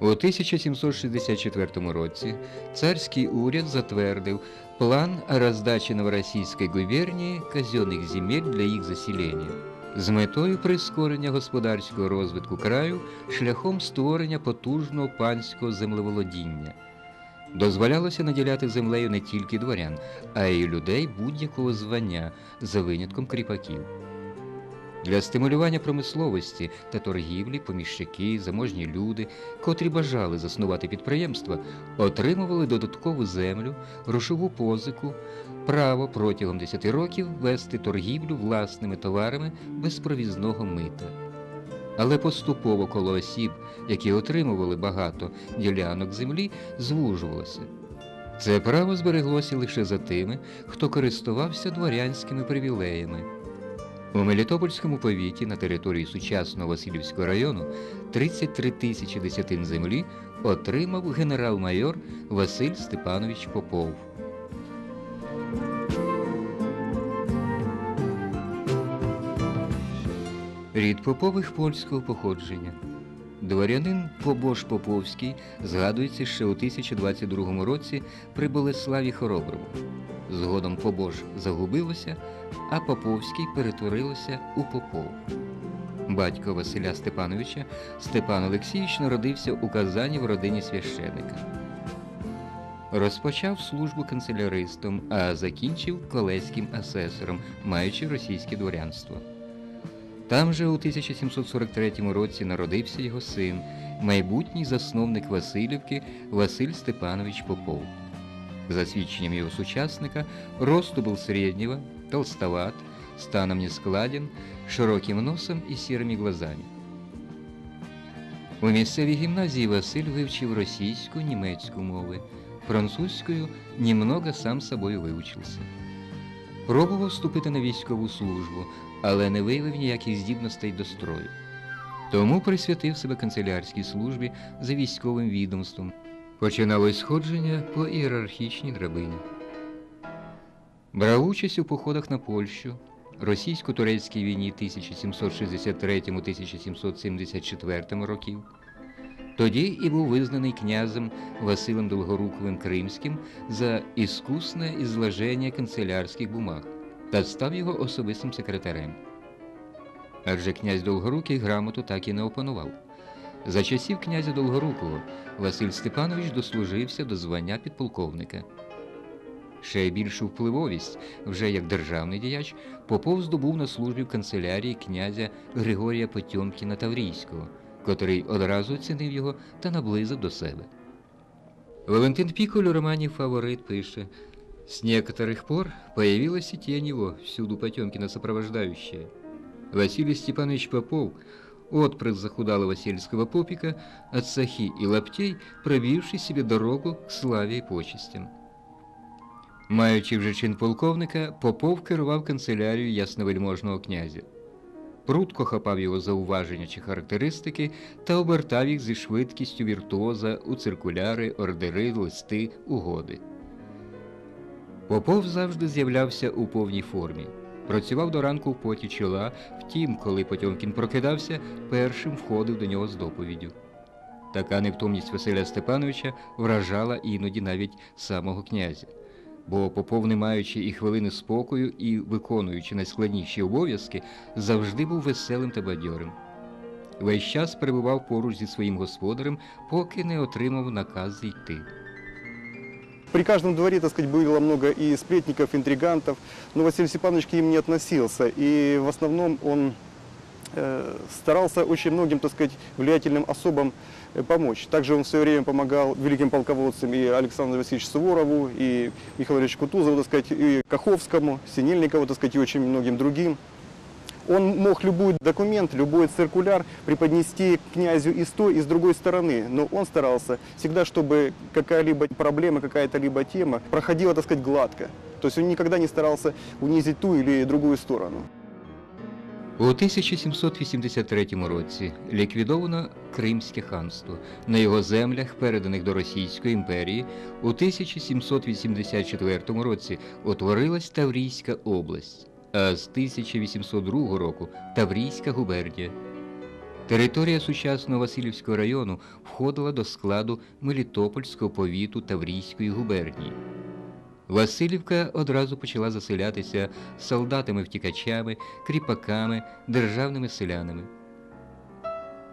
У 1764 році царський уряд затвердив план роздачі Новороссийской губернії казенних земель для їх заселення з метою прискорення господарського розвитку краю шляхом створення потужного панського землеволодіння. Дозволялося наділяти землею не тільки дворян, а й людей будь-якого звання за винятком кріпаків. Для стимулювання промисловості та торгівлі поміщики, заможні люди, котрі бажали заснувати підприємства, отримували додаткову землю, грошову позику, право протягом 10 років вести торгівлю власними товарами без провізного мита. Але поступово коло осіб, які отримували багато ділянок землі, звужувалося. Це право збереглося лише за тими, хто користувався дворянськими привілеями. У Мелітопольському повіті на території сучасного Васильівського району 33 тисячі десятин землі отримав генерал-майор Василь Степанович Попов. Рід Попових польського походження. Дворянин Побош Поповський згадується ще у 1022 році при Болеславі Хороброму. Згодом Побош загубилося, а Поповський перетворилося у Попов. Батько Василя Степановича Степан Олексійович народився у Казані в родині священика. Розпочав службу канцеляристом, а закінчив колеським асесором, маючи російське дворянство. Там же у 1743 році народився його син, майбутній засновник Васильівки Василь Степанович Попов. За свідченням його сучасника, росту был среднего, толстоват, станом не складен, широким носом і сірими глазами. У місцевій гімназії Василь вивчив російську, німецьку мови, французькою немного сам собою вивчився. Пробував вступити на військову службу, але не виявив ніяких здібностей до строю. Тому присвятив себе канцелярській службі за військовим відомством. Починалось сходження по ієрархічній драбині. Брав участь у походах на Польщу, російсько-турецькій війні 1763-1774 років. Тоді і був визнаний князем Василем Долгоруковим Кримським за іскусне ізложення канцелярських бумаг та став його особистим секретарем. Адже князь Долгорукий грамоту так і не опанував. За часів князя Долгорукого Василь Степанович дослужився до звання підполковника. Ще більшу впливовість, вже як державний діяч, Попов здобув на службі в канцелярії князя Григорія Потьомкіна Таврійського, котрий одразу оцінив його та наблизив до себе. Валентин Піколь у романі «Фаворит» пише «С некоторых пор появилась и тень всюду Потемкина сопровождающая. Василий Степанович Попов – отпрыск захудалого сельского попика от сахи и лаптей, пробивший себе дорогу к славі і почестям. Маючи вже чин полковника, Попов керував канцелярією ясновельможного князя. Прудко хапав його зауваження чи характеристики та обертав їх зі швидкістю віртуоза у циркуляри, ордери, листи, угоди. Попов завжди з'являвся у повній формі. Працював до ранку в поті чола, втім, коли Потьомкін прокидався, першим входив до нього з доповіддю. Така невтомність Василя Степановича вражала іноді навіть самого князя, бо Попов, не маючи і хвилини спокою і виконуючи найскладніші обов'язки, завжди був веселим та бадьорим. Весь час перебував поруч зі своїм господарем, поки не отримав наказ йти. При каждом дворе, так сказать, было много и сплетников, интригантов, но Василий Степанович к ним не относился. И в основном он э, старался очень многим, так сказать, влиятельным особам э, помочь. Также он в свое время помогал великим полководцам и Александру Васильевичу Суворову, и Михаилу Ильичу Кутузову, так сказать, и Каховскому, Синельникову, так сказать, и очень многим другим. Он мог любой документ, любой циркуляр преподнести к князю и с той, и с другой стороны. Но он старался всегда, чтобы какая-либо проблема, какая-то либо тема проходила, так сказать, гладко. То есть он никогда не старался унизить ту или другую сторону. У 1783 році ліквідовано Кримське ханство. На його землях, переданих до Російської імперії, у 1784 році утворилась Таврійська область, А з 1802 року Таврійська губернія. Територія сучасного Васильівського району входила до складу Мелітопольського повіту Таврійської губернії. Васильівка одразу почала заселятися солдатами-втікачами, кріпаками, державними селянами.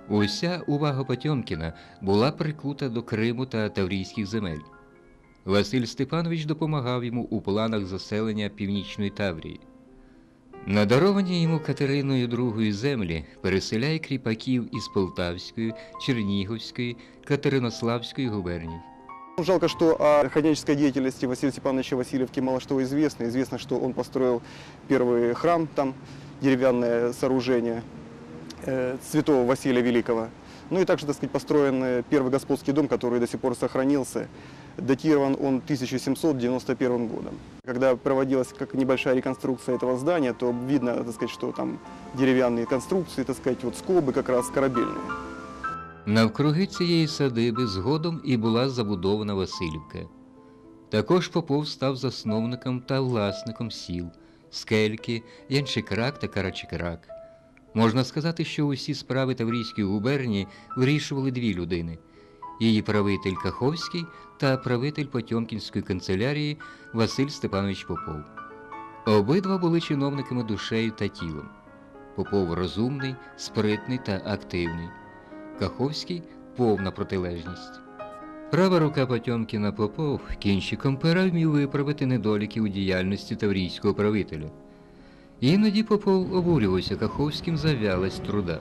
Уся увага Потьомкіна була прикута до Криму та Таврійських земель. Василь Степанович допомагав йому у планах заселення Північної Таврії. Надаровані йому Катериною II землі переселяє кріпаків із Полтавської, Чернігівської, Катеринославської губерній. Ну, Жалко, что о хозяйческой деятельности Василия Степановича Васильевки мало что известно. Известно, что он построил первый храм, там деревянное сооружение э, святого Василия Великого. Ну и также, так сказать, построен э, первый господский дом, который до сих пор сохранился. Датирован он 1791 годом. Когда проводилась как небольшая реконструкция этого здания, то видно, так сказать, что там деревянные конструкции, так сказать, вот скобы как раз корабельные. Навкруги цієї садиби згодом і була забудована Васильівка. Також Попов став засновником та власником сіл Скельки, Янчикрак та Карачикрак. Можна сказати, що усі справи Таврійської губернії вирішували дві людини її правитель Каховський та правитель Потьомкінської канцелярії Василь Степанович Попов. Обидва були чиновниками душею та тілом. Попов розумний, спритний та активний. Каховський повна протилежність. Права рука Потьомкіна Попов кінчиком пера вмів виправити недоліки у діяльності таврійського правителя. Іноді Попов обурювався Каховським за вялость труда.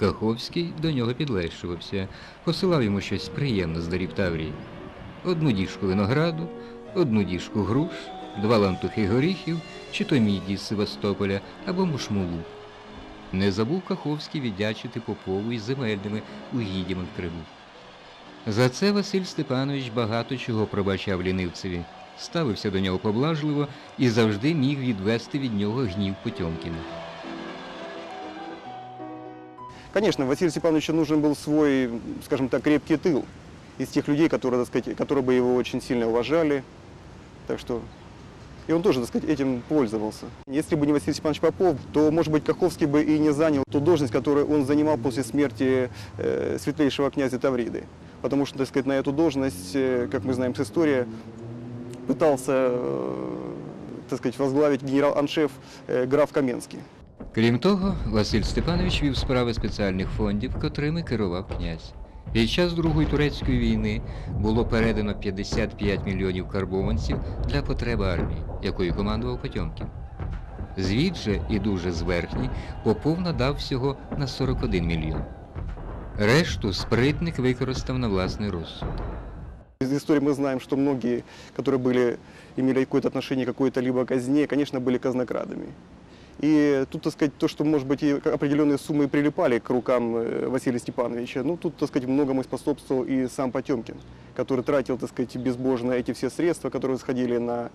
Каховський до нього підлещувався, посилав йому щось приємне з дарів Таврії. Одну діжку винограду, одну діжку груш, два лантухи горіхів, чи то міді з Севастополя або мушмулу. Не забув Каховський віддячити Попову із земельними угіддями в Криму. За це Василь Степанович багато чого пробачав лінивцеві, ставився до нього поблажливо і завжди міг відвести від нього гнів Потьомкіна. Конечно, Василию Степановичу нужен был свой, скажем так, крепкий тыл из тех людей, которые, так сказать, которые бы его очень сильно уважали. Так что и он тоже, так сказать, этим пользовался. Если бы не Василий Степанович Попов, то, может быть, Каховский бы и не занял ту должность, которую он занимал после смерти э, светлейшего князя Тавриды. Потому что, так сказать, на эту должность, э, как мы знаем с истории, пытался, э, так сказать, возглавить генерал-аншеф э, граф Каменский. Крім того, Василь Степанович вів справи спеціальних фондів, котрими керував князь. Під час Другої турецької війни було передано 55 мільйонів карбованців для потреб армії, якою командував Потьомкін. Звіт же і дуже зверхній Попов надав всього на 41 мільйон. Решту спритник використав на власний розсуд. Из истории мы знаем, что многие, которые были, имели какое-то отношение к какой-то либо казне, конечно, были казнокрадами. И тут, так сказать, то, что, может быть, и определенные суммы прилипали к рукам э, Василия Степановича, ну, тут, так сказать, многому способствовал и сам Потемкин, который тратил, так сказать, безбожно эти все средства, которые сходили на,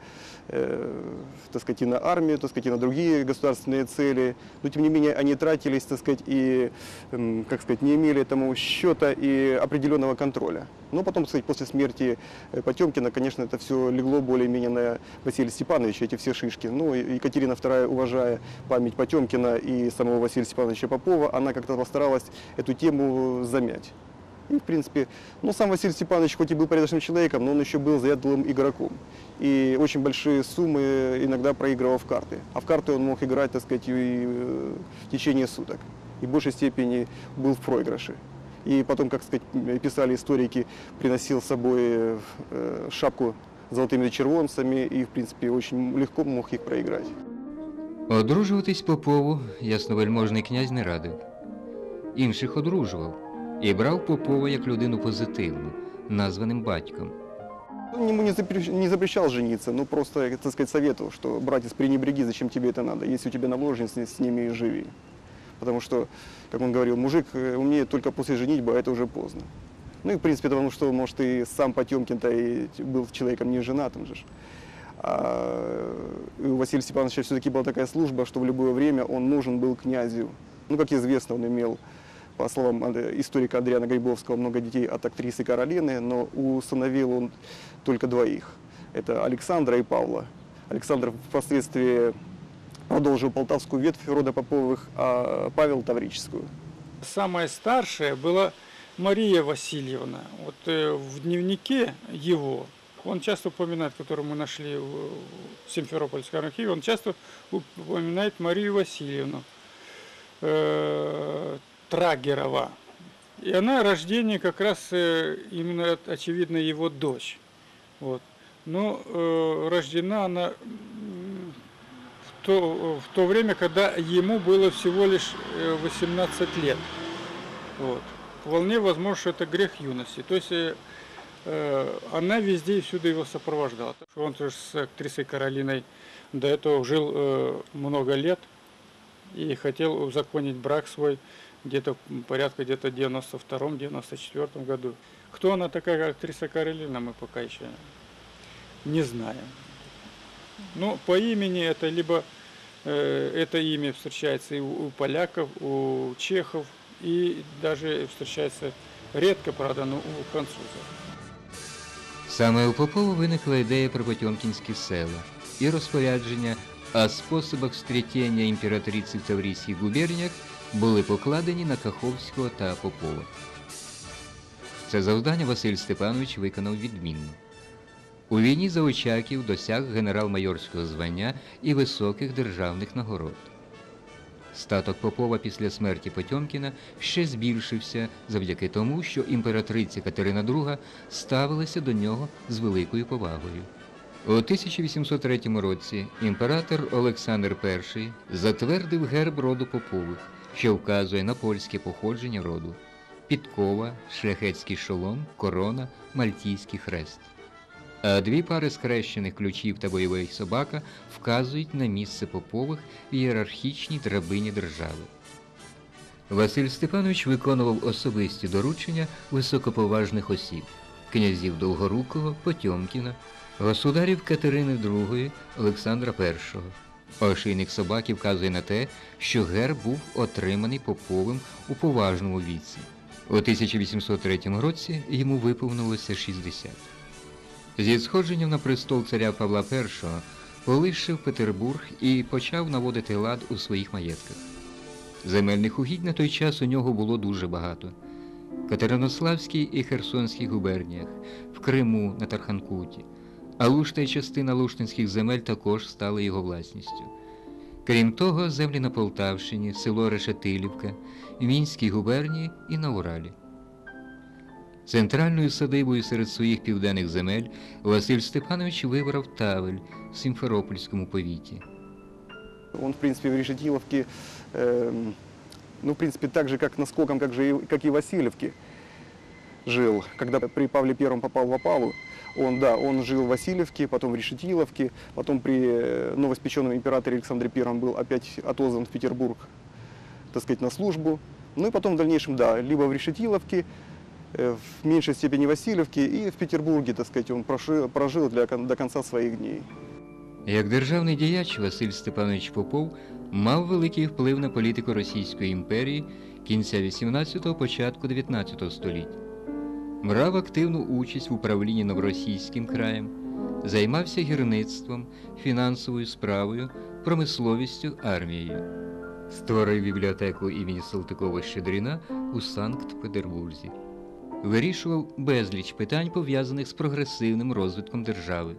э, так сказать, и на армию, так сказать, и на другие государственные цели. Но, тем не менее, они тратились, так сказать, и, м, как сказать, не имели тому счета и определенного контроля. Но потом, так сказать, после смерти э, Потемкина, конечно, это все легло более-менее на Василия Степановича, эти все шишки. Ну, Екатерина II, уважая память Потемкина и самого Василия Степановича Попова, она как-то постаралась эту тему замять. И, в принципе, ну, сам Василий Степанович, хоть и был порядочным человеком, но он еще был заядлым игроком. И очень большие суммы иногда проигрывал в карты. А в карты он мог играть, так сказать, и э, в течение суток. И в большей степени был в проигрыше. И потом, как сказать, писали историки, приносил с собой э, шапку с золотыми червонцами и, в принципе, очень легко мог их проиграть. Одружуватись Попову ясновельможний князь не радив. Інших одружував і брав Попова як людину позитивну, названим батьком. Он ему не запрещ- не запрещал жениться, но просто, так сказать, советовал, что, братец, пренебреги, зачем тебе это надо, если у тебя наложницы, с ними и живи. Потому что, как он говорил, мужик э, умеет только после женитьбы, а это уже поздно. Ну и, в принципе, потому что, может, и сам Потемкин-то и был человеком не женатым же. А и у Василия Степановича все-таки была такая служба, что в любое время он нужен был князю. Ну, как известно, он имел, по словам э, историка Адриана Грибовского, много детей от актрисы Каролины, но усыновил он только двоих. Это Александра и Павла. Александр впоследствии продолжил полтавскую ветвь рода Поповых, а Павел Таврическую. Самая старшая была Мария Васильевна. Вот э, в дневнике его, он часто упоминает, который мы нашли в Симферопольском архиве, он часто упоминает Марию Васильевну э, Трагерова. И она рождение как раз э, именно, очевидно, его дочь. Вот. Но э, рождена она в то, в то время, когда ему было всего лишь э, 18 лет. Вот. Вполне возможно, что это грех юности. То есть э, э, она везде и всюду его сопровождала. Он тоже с актрисой Каролиной до этого жил э, много лет и хотел узаконить брак свой где-то порядка где-то 92-94 году. Кто она такая, актриса Каролина, мы пока еще не знаем. Ну, по имени это либо э, это имя встречается и у, у поляков, у чехов, и даже встречается редко, правда, но у французов. Саме у Попова виникла ідея про Потьомкінські села і розпорядження о способах встрітення імператриці в Таврійських губерніях були покладені на Каховського та Попова. Це завдання Василь Степанович виконав відмінно. У війні за Очаків досяг генерал-майорського звання і високих державних нагород. Статок Попова після смерті Потьомкіна ще збільшився завдяки тому, що імператриця Катерина II ставилася до нього з великою повагою. У 1803 році імператор Олександр І затвердив герб роду Попових, що вказує на польське походження роду підкова, шляхетський шолом, корона, мальтійський хрест. Дві пари скрещених ключів та бойовий собака вказують на місце попових в ієрархічній драбині держави. Василь Степанович виконував особисті доручення високоповажних осіб князів Довгорукого, Потьомкіна, государів Катерини II, Олександра І. Ошийник собаки вказує на те, що герб був отриманий Поповим у поважному віці. У 1803 році йому виповнилося 60. Зі сходженням на престол царя Павла І полишив Петербург і почав наводити лад у своїх маєтках. Земельних угідь на той час у нього було дуже багато. В Катеринославській і Херсонській губерніях, в Криму на Тарханкуті, а Лушта й частина луштинських земель також стали його власністю. Крім того, землі на Полтавщині, село Решетилівка, Мінській губернії і на Уралі. Центральною садибою серед своїх південних земель Василь Степанович вибрав Тавель в Сімферопольському повіті. Он, в принципе, в Решетиловке, эм, ну, в принципе, так же, как наскоком, как, же и, как и в Васильевке жил. Когда при Павле Первом попал в Опалу, он, да, он жил в Васильевке, потом в Решетиловке, потом при э, новоспеченном императоре Александре Первом был опять отозван в Петербург, так сказать, на службу. Ну и потом в дальнейшем, да, либо в Решетиловке, э, в меньшей степени Васильевке и в Петербурге, так сказать, он прожил для, до конца своих дней. Як державний діяч Василь Степанович Попов мав великий вплив на політику Російської імперії кінця 18-го, початку 19 століття. Брав активну участь в управлінні новоросійським краєм, займався гірництвом, фінансовою справою, промисловістю, армією. Створив бібліотеку імені Салтикова-Щедрина у Санкт-Петербурзі Вирішував безліч питань, пов'язаних з прогресивним розвитком держави.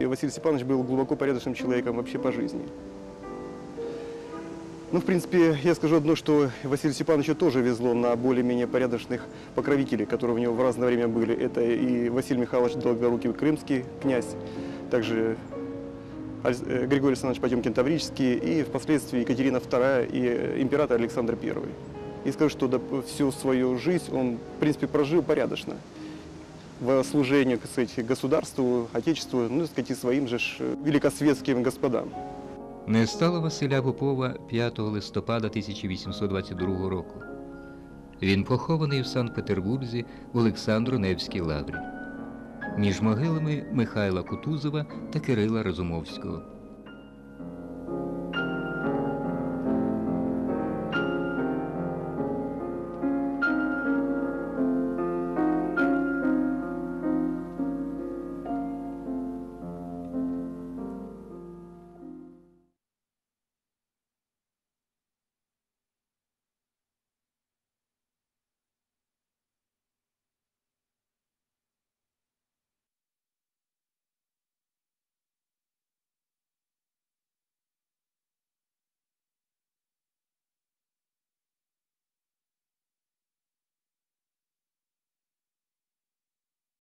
И Василий Степанович был глубоко порядочным человеком вообще по жизни. Ну, в принципе, я скажу одно, что Василию Степановичу тоже везло на более-менее порядочных покровителей, которые у него в разное время были. Это и Василий Михайлович Долгорукий, крымский князь, также Аль- э, Григорий Александрович Потемкин Таврический и впоследствии Екатерина II и э, император Александр I. И скажу, что доп- всю свою жизнь он, в принципе, прожил порядочно в служении, так сказать, государству, отечеству, ну, так сказать, и своим же э, великосветским господам. Не стало Василя Попова 5 листопада 1822 року. Він похований в Санкт-Петербурзі в Олександро-Невській лаврі. Між могилами Михайла Кутузова та Кирила Розумовського.